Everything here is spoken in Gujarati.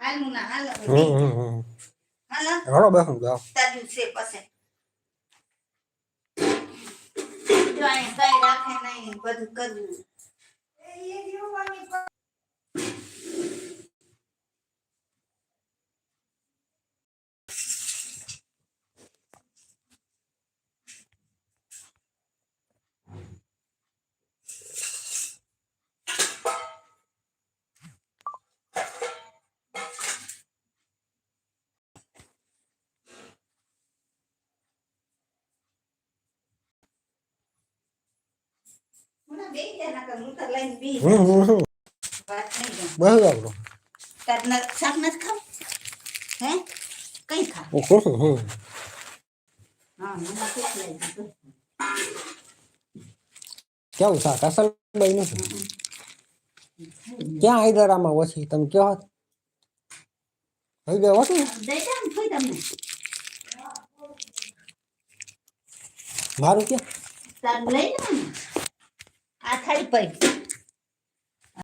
હાલ મુના હાલ. બેહી હાલ. બેસું જાઓ તારું છે પછી. જો અહીંયા કઈ રાખે નહીં બધું કરવું. કેવું શાક અસલ ભાઈ નથી ક્યાં હૈદરામાં ઓછી તમે કયો હોત હૈદર ઓછું મારું ક્યાં આ ખાલી પડી